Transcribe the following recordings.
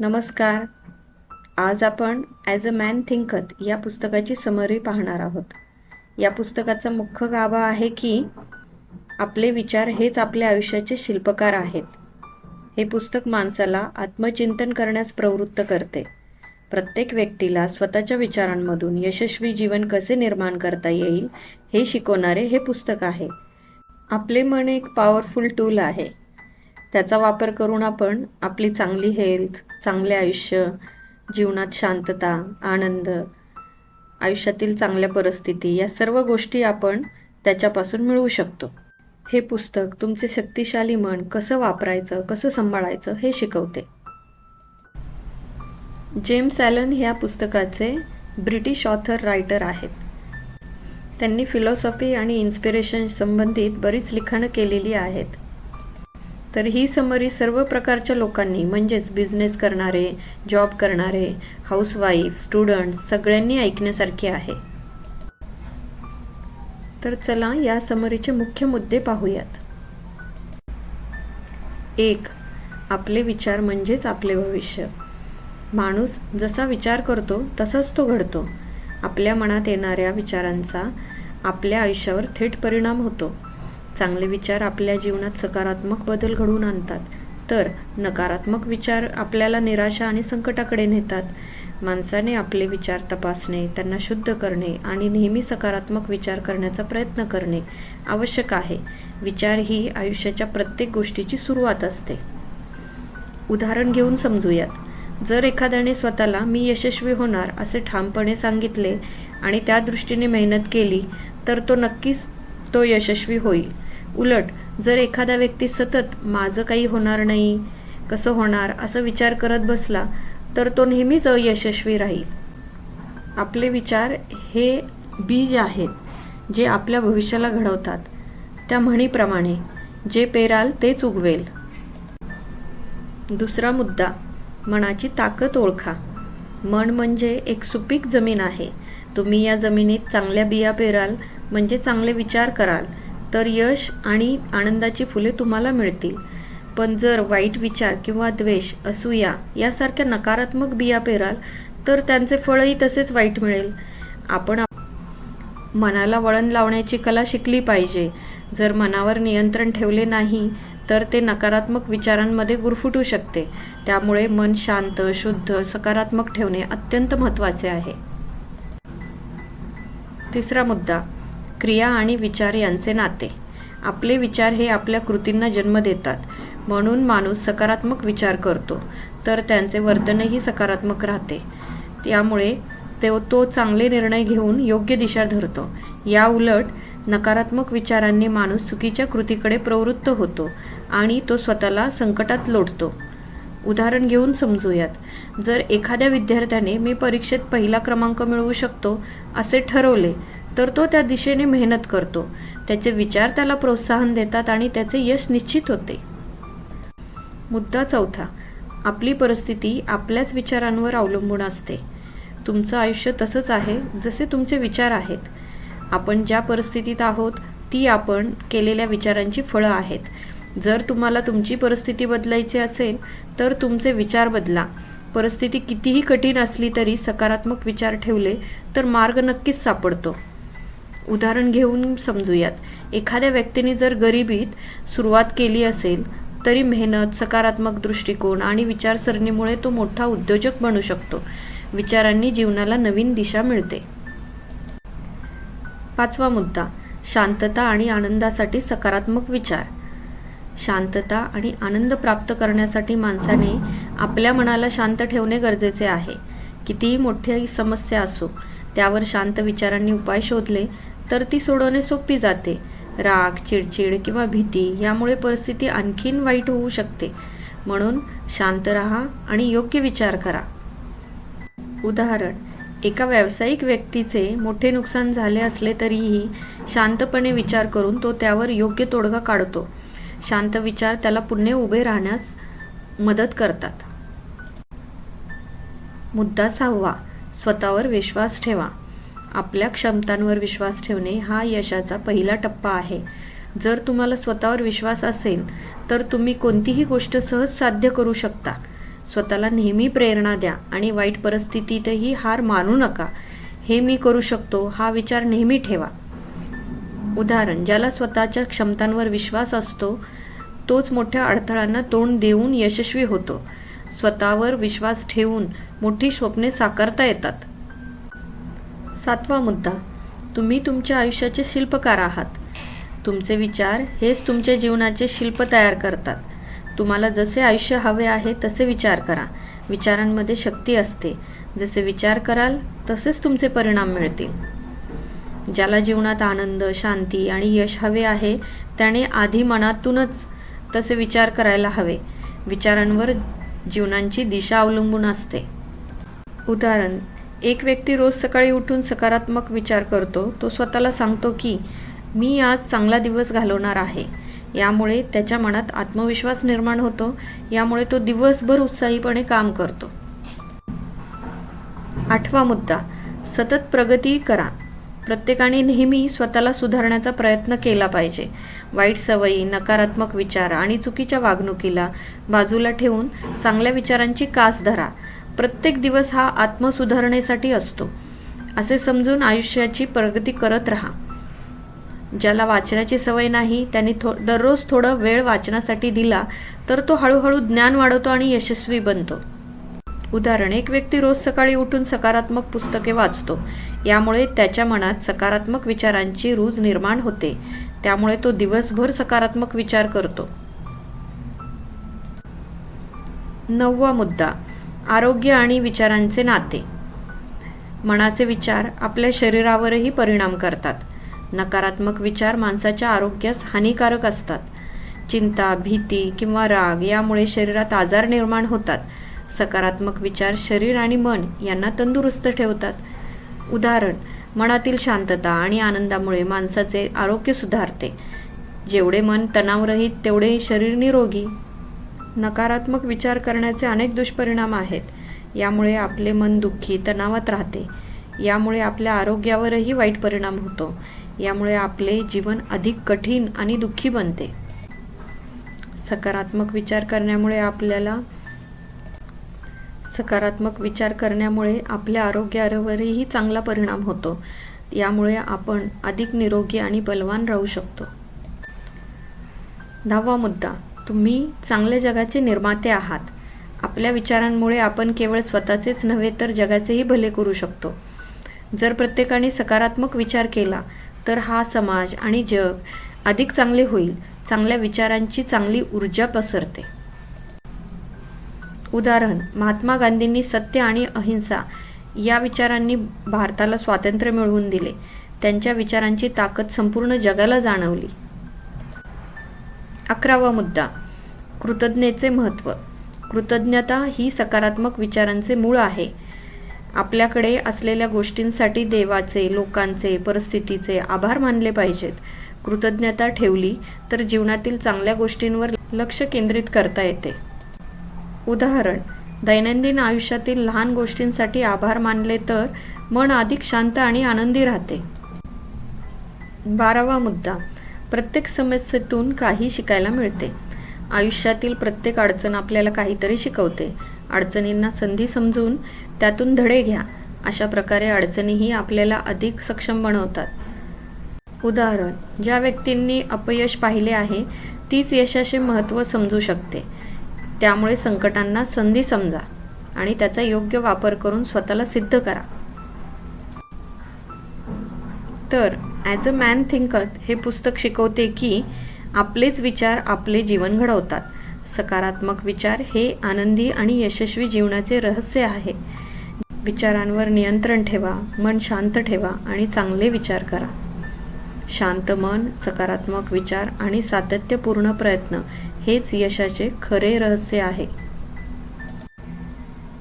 नमस्कार. आज आपण ॲज अ मॅन थिंकत या पुस्तकाची समरी पाहणार आहोत. या पुस्तकाचा मुख्य गाभा आहे की आपले विचार हेच आपल्या आयुष्याचे शिल्पकार आहेत. हे पुस्तक माणसाला आत्मचिंतन करण्यास प्रवृत्त करते. प्रत्येक व्यक्तीला स्वतःच्या विचारांमधून यशस्वी जीवन कसे निर्माण करता येईल हे शिकवणारे हे पुस्तक आहे. आपले मन एक पॉवरफुल टूल आहे. त्याचा वापर करून आपण आपली चांगली हेल्थ चांगले आयुष्य जीवनात शांतता आनंद आयुष्यातील चांगल्या परिस्थिती या सर्व गोष्टी आपण त्याच्यापासून मिळवू शकतो. हे पुस्तक तुमचे शक्तिशाली मन कसं वापरायचं कसं सांभाळायचं हे शिकवते. जेम्स ॲलन ह्या पुस्तकाचे ब्रिटिश ऑथर रायटर आहेत. त्यांनी फिलॉसॉफी आणि इन्स्पिरेशन संबंधित बरीच लिखाणं केलेली आहेत. तर ही समरी सर्व प्रकारच्या लोकांनी म्हणजेच बिझनेस करणारे जॉब करणारे हाऊसवाईफ स्टुडंट्स सगळ्यांनी ऐकण्यासारखी आहे. तर चला या समरीचे मुख्य मुद्दे पाहूयात. एक आपले विचार म्हणजेच आपले भविष्य. माणूस जसा विचार करतो तसाच तो घडतो. आपल्या मनात येणाऱ्या विचारांचा आपल्या आयुष्यावर थेट परिणाम होतो. चांगले विचार आपल्या जीवनात सकारात्मक बदल घडवून आणतात. तर नकारात्मक विचार आपल्याला निराशा आणि संकटाकडे नेतात. माणसाने आपले विचार तपासणे त्यांना शुद्ध करणे आणि नेहमी सकारात्मक विचार करण्याचा प्रयत्न करणे आवश्यक आहे. विचार ही आयुष्याच्या प्रत्येक गोष्टीची सुरुवात असते. उदाहरण घेऊन समजूयात. जर एखाद्याने स्वतःला मी यशस्वी होणार असे ठामपणे सांगितले आणि त्या दृष्टीने मेहनत केली तर तो नक्कीच तो यशस्वी होईल. उलट जर एखादा व्यक्ती सतत माझं काही होणार नाही कसं होणार? असं विचार करत बसला तर तो नेहमीच अयशस्वी राहील. आपले विचार हे बीज आहेत जे आपल्या भविष्याला घडवतात. त्या म्हणीप्रमाणे जे पेराल तेच उगवेल. दुसरा मुद्दा मनाची ताकद ओळखा. मन म्हणजे एक सुपीक जमीन आहे. तुम्ही या जमिनीत चांगल्या बिया पेराल म्हणजे चांगले विचार कराल. तर यश आणि आनंदाची फुले तुम्हाला मिळतील. पण जर वाईट विचार किंवा द्वेष असूया यासारख्या नकारात्मक बिया पेराल तर त्यांचे फळही तसेच वाईट मिळेल. आपण मनाला वळण लावण्याची कला शिकली पाहिजे. जर मनावर नियंत्रण ठेवले नाही तर ते नकारात्मक विचारांमध्ये गुरफुटू शकते. त्यामुळे मन शांत शुद्ध सकारात्मक ठेवणे अत्यंत महत्त्वाचे आहे. तिसरा मुद्दा क्रिया आणि विचार यांचे नाते. आपले विचार हे आपल्या कृतींना जन्म देतात. म्हणून माणूस सकारात्मक विचार करतो तर त्यांचे वर्तनही सकारात्मक राहते. त्यामुळे तो तो चांगले निर्णय घेऊन योग्य दिशा धरतो. या उलट नकारात्मक विचारांनी माणूस चुकीच्या कृतीकडे प्रवृत्त होतो आणि तो स्वतःला संकटात लोटतो. उदाहरण घेऊन समजूयात. जर एखाद्या विद्यार्थ्याने मी परीक्षेत पहिला क्रमांक मिळवू शकतो असे ठरवले तर तो त्या दिशेने मेहनत करतो. त्याचे विचार त्याला प्रोत्साहन देतात आणि त्याचे यश निश्चित होते. मुद्दा चौथा. आपली परिस्थिती आपल्याच विचारांवर अवलंबून असते. तुमचं आयुष्य तसंच आहे जसे तुमचे विचार आहेत. आपण ज्या परिस्थितीत आहोत ती आपण केलेल्या विचारांची फळं आहेत. जर तुम्हाला तुमची परिस्थिती बदलायची असेल तर तुमचे विचार बदला. परिस्थिती कितीही कठीण असली तरी सकारात्मक विचार ठेवले तर मार्ग नक्कीच सापडतो. उदाहरण घेऊन समजूयात. एखाद्या व्यक्तीने जर गरिबीत सुरुवात केली असेल तरी मेहनत सकारात्मक दृष्टिकोन आणि विचारसरणीमुळे तो मोठा उद्योजक बनू शकतो. विचारांनी जीवनाला नवीन दिशा मिळते. पाचवा मुद्दा शांतता आणि आनंदासाठी सकारात्मक विचार. शांतता आणि आनंद प्राप्त करण्यासाठी माणसाने आपल्या मनाला शांत ठेवणे गरजेचे आहे. कितीही मोठी समस्या असो त्यावर शांत विचारांनी उपाय शोधले तर ती सोडवणे सोपी जाते. राग चिडचिड किंवा भीती यामुळे परिस्थिती आणखीन वाईट होऊ शकते. म्हणून शांत राहा आणि योग्य विचार करा. उदाहरण एका व्यावसायिक व्यक्तीचे मोठे नुकसान झाले असले तरीही शांतपणे विचार करून तो त्यावर योग्य तोडगा काढतो. शांत विचार त्याला पुन्हा उभे राहण्यास मदत करतात. मुद्दा सहावा स्वतःवर विश्वास ठेवा. आपल्या क्षमतांवर विश्वास ठेवणे हा यशाचा पहिला टप्पा आहे. जर तुम्हाला स्वतःवर विश्वास असेल तर तुम्ही कोणतीही गोष्ट सहज साध्य करू शकता. स्वतःला नेहमी प्रेरणा द्या आणि वाईट परिस्थितीतही हार मानू नका. हे मी करू शकतो हा विचार नेहमी ठेवा. उदाहरण ज्याला स्वतःच्या क्षमतांवर विश्वास असतो तोच मोठ्या अडथळ्यांना तोंड देऊन यशस्वी होतो. स्वतःवर विश्वास ठेवून मोठी स्वप्ने साकारता येतात. सातवा मुद्दा. तुम्ही तुमच्या आयुष्याचे शिल्पकार आहात. तुमचे विचार हेच तुमच्या जीवनाचे शिल्प तयार करतात. तुम्हाला जसे आयुष्य हवे आहे तसे विचार करा. विचारांमध्ये शक्ती असते. जसे विचार कराल तसेच तुमचे परिणाम मिळतील. ज्याला जीवनात आनंद शांती आणि यश हवे आहे त्याने आधी मनातूनच तसे विचार करायला हवे. विचारांवर जीवनांची दिशा अवलंबून असते. उदाहरण एक व्यक्ती रोज सकाळी उठून सकारात्मक विचार करतो तो स्वतःला सांगतो की मी आज चांगला दिवस घालवणार आहे. यामुळे त्याच्या मनात आत्मविश्वास निर्माण होतो यामुळे तो दिवसभर उत्साहीपणे काम करतो. आठवा मुद्दा सतत प्रगती करा. प्रत्येकाने नेहमी स्वतःला सुधारण्याचा प्रयत्न केला पाहिजे. वाईट सवयी नकारात्मक विचार आणि चुकीच्या वागणुकीला बाजूला ठेवून चांगल्या विचारांची कास धरा. प्रत्येक दिवस हा आत्मसुधारणेसाठी असतो. असे समजून आयुष्याची प्रगती करत राहा. ज्याला वाचनाची सवय नाही त्यांनी थो दररोज थोडं वेळ वाचनासाठी दिला तर तो हळूहळू ज्ञान वाढवतो आणि यशस्वी बनतो. उदाहरण एक व्यक्ती रोज सकाळी उठून सकारात्मक पुस्तके वाचतो. यामुळे त्याच्या मनात सकारात्मक विचारांची रूज निर्माण होते. त्यामुळे तो दिवसभर सकारात्मक विचार करतो. नववा मुद्दा आरोग्य आणि विचारांचे नाते. मनाचे विचार आपल्या शरीरावरही परिणाम करतात. नकारात्मक विचार माणसाच्या आरोग्यास हानिकारक असतात. चिंता भीती किंवा राग यामुळे शरीरात आजार निर्माण होतात. सकारात्मक विचार शरीर आणि मन यांना तंदुरुस्त ठेवतात. उदाहरण मनातील शांतता आणि आनंदामुळे माणसाचे आरोग्य सुधारते. जेवढे मन तणावरहित तेवढे शरीर निरोगी. नकारात्मक विचार करण्याचे अनेक दुष्परिणाम आहेत. यामुळे आपले मन दुःखी तणावात राहते. यामुळे आपल्या आरोग्यावरही वाईट परिणाम होतो. यामुळे आपले जीवन अधिक कठीण आणि दुःखी बनते. सकारात्मक विचार करण्यामुळे आपल्याला सकारात्मक विचार करण्यामुळे आपल्या आरोग्यावरही चांगला परिणाम होतो. यामुळे आपण अधिक निरोगी आणि बलवान राहू शकतो. दहावा मुद्दा. तुम्ही चांगल्या जगाचे निर्माते आहात. आपल्या विचारांमुळे आपण केवळ स्वतःचेच नव्हे तर जगाचेही भले करू शकतो. जर प्रत्येकाने सकारात्मक विचार केला तर हा समाज आणि जग अधिक चांगले होईल. चांगल्या विचारांची चांगली ऊर्जा पसरते. उदाहरण महात्मा गांधींनी सत्य आणि अहिंसा या विचारांनी भारताला स्वातंत्र्य मिळवून दिले. त्यांच्या विचारांची ताकद संपूर्ण जगाला जाणवली. अकरावा मुद्दा. कृतज्ञतेचे महत्त्व. कृतज्ञता ही सकारात्मक विचारांचे मूळ आहे. आपल्याकडे असलेल्या गोष्टींसाठी देवाचे लोकांचे परिस्थितीचे आभार मानले पाहिजेत. कृतज्ञता ठेवली तर जीवनातील चांगल्या गोष्टींवर लक्ष केंद्रित करता येते. उदाहरण दैनंदिन आयुष्यातील लहान गोष्टींसाठी आभार मानले तर मन अधिक शांत आणि आनंदी राहते. बारावा मुद्दा प्रत्येक समस्येतून काही शिकायला मिळते. आयुष्यातील प्रत्येक अडचण आपल्याला काहीतरी शिकवते. अडचणींना संधी समजून त्यातून धडे घ्या. अशा प्रकारे अडचणीही आपल्याला अधिक सक्षम बनवतात. उदाहरण ज्या व्यक्तींनी अपयश पाहिले आहे तीच यशाचे महत्त्व समजू शकते. त्यामुळे संकटांना संधी समजा आणि त्याचा योग्य वापर करून स्वतःला सिद्ध करा. तर ॲज अ मॅन थिंकत हे पुस्तक शिकवते की आपलेच विचार आपले जीवन घडवतात. सकारात्मक विचार हे आनंदी आणि यशस्वी जीवनाचे रहस्य आहे. विचारांवर नियंत्रण ठेवा मन शांत ठेवा आणि चांगले विचार करा. शांत मन सकारात्मक विचार आणि सातत्यपूर्ण प्रयत्न हेच यशाचे खरे रहस्य आहे.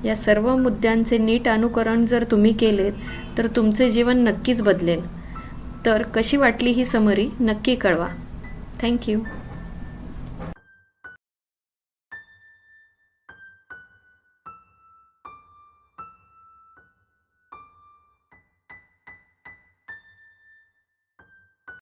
या सर्व मुद्द्यांचे नीट अनुकरण जर तुम्ही केलेत तर तुमचे जीवन नक्कीच बदलेल. तर कशी वाटली ही समरी नक्की कळवा. थँक्यू